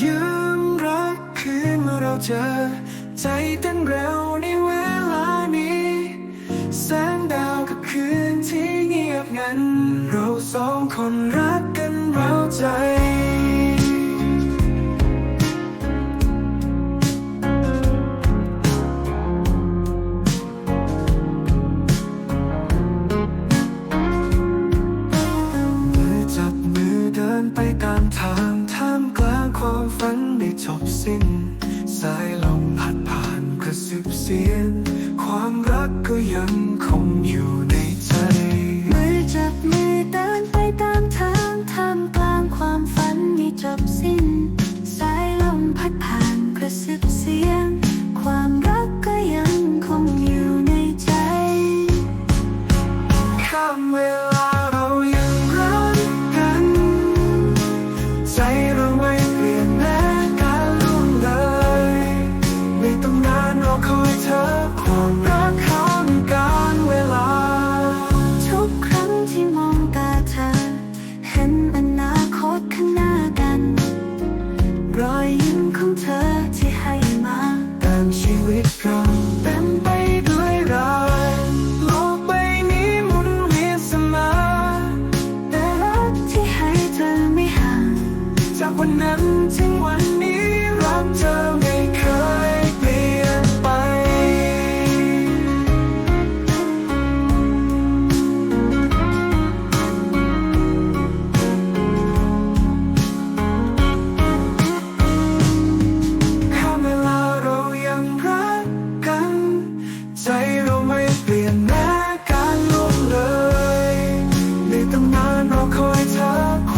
ยืมรักคืนเมื่อเราเจอ ใจเต้นเร็วในเวลานี้แสงดาวกับคืนที่เงียบงัน เราสองคนรักกันเราใจ จบสิ้น สายลมพัดผ่านกระซิบเสียง ความรักก็ยังคงอยู่ในใจมือจับมือเดินไปตามทางท่ามกลางความฝันม่จบสิ้น สายลมพัดผ่านกระซิบเสียง ความรักก็ยังคงอยู่ในใจข้ามเวลา ของเธอที่ให้มาแต่ชีวิตเราเต็มไปด้วยรอยโลกใบนี้หมุนเวียนเสมอแต่รักที่ให้เธอไม่ห่างจากวันนั้นถึงวันนี้รักเธอ เราคอยเธอ